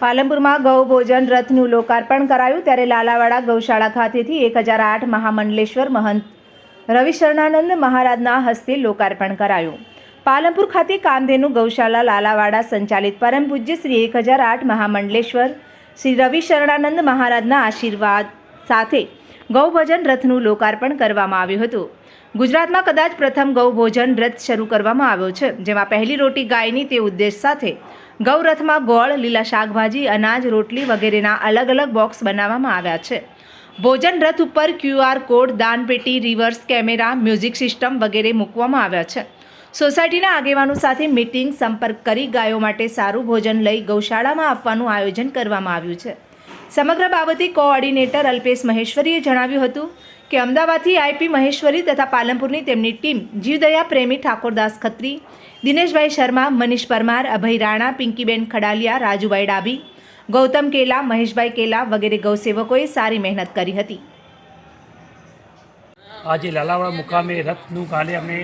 પાલનપુરમાં ગૌ ભોજન રથનું લોકાર્પણ કરાયું ત્યારે લાલાવાડા ગૌશાળા ખાતેથી એક હજાર આઠ મહામંડલેશ્વર મહંત રવિ શરણાનંદ મહારાજના હસ્તે લોકાર્પણ કરાયું. પાલનપુર ખાતે કામધેનુ ગૌશાળા લાલાવાડા સંચાલિત પરમ પૂજ્ય શ્રી એક હજાર આઠ મહામંડલેશ્વર શ્રી રવિ શરણાનંદ મહારાજના આશીર્વાદ સાથે ગૌભોજન રથનું લોકાર્પણ કરવામાં આવ્યું હતું. ગુજરાતમાં કદાચ પ્રથમ ગૌભોજન રથ શરૂ કરવામાં આવ્યો છે, જેમાં પહેલી રોટી ગાયની તે ઉદ્દેશ સાથે ગૌરથમાં ગોળ, લીલા શાકભાજી, અનાજ, રોટલી વગેરેના અલગ અલગ બોક્સ બનાવવામાં આવ્યા છે. ભોજન રથ ઉપર ક્યુઆર કોડ, દાનપેટી, રિવર્સ કેમેરા, મ્યુઝિક સિસ્ટમ વગેરે મૂકવામાં આવ્યા છે. સોસાયટીના આગેવાનો સાથે મિટિંગ, સંપર્ક કરી ગાયો માટે સારું ભોજન લઈ ગૌશાળામાં આપવાનું આયોજન કરવામાં આવ્યું છે. સમગ્ર બાબતે કોઓર્ડિનેટર અલ્પેશ મહેશ્વરીએ જણાવ્યું હતું કે અમદાવાદથી આઈપી મહેશ્વરી તથા પાલનપુરની તેમની ટીમ જીવદયા, પ્રેમી ઠાકોરદાસ ખત્રી, દિનેશભાઈ શર્મા, મનીષ પરમાર, અભય રાણા, પિંકીબેન ખડાલિયા, રાજુભાઈ ડાબી ગૌતમ કેલા, મહેશભાઈ કેલા વગેરે ગૌસેવકોએ સારી મહેનત કરી હતી. આજે લાલાવાડા મુકામે રથનું કાલે અમે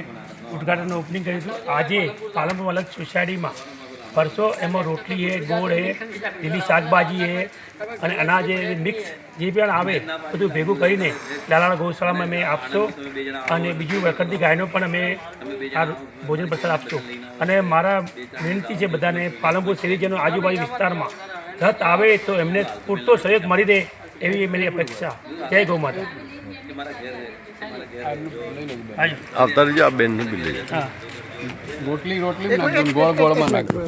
ઉદ્ઘાટનનું ઓપનિંગ કરીશું આજે પાલનપુર મલક સોસાયટીમાં ફરશો એમાં રોટલી છે ગોળ છે લીલી શાકભાજી છે અને અનાજ એ મિક્સ જે પણ આવે બધું ભેગું કરીને લાલાવાડા ગૌશાળામાં અમે આપશો. અને બીજું વખતની ગાયનો પણ અમે આ ભોજન પ્રસાદ આપશો. અને મારા વિનંતી છે બધાને પાલનપુર શેરીજનો આજુબાજુ વિસ્તારમાં રથ આવે તો એમને પૂરતો સહયોગ મળી દે એવી મારી અપેક્ષા. જય ગૌ માતા. આવતા રહેજો આ બેનનું બી હા. રોટલી રોટલી નાખજો ગોળ ગોળમાં નાખજો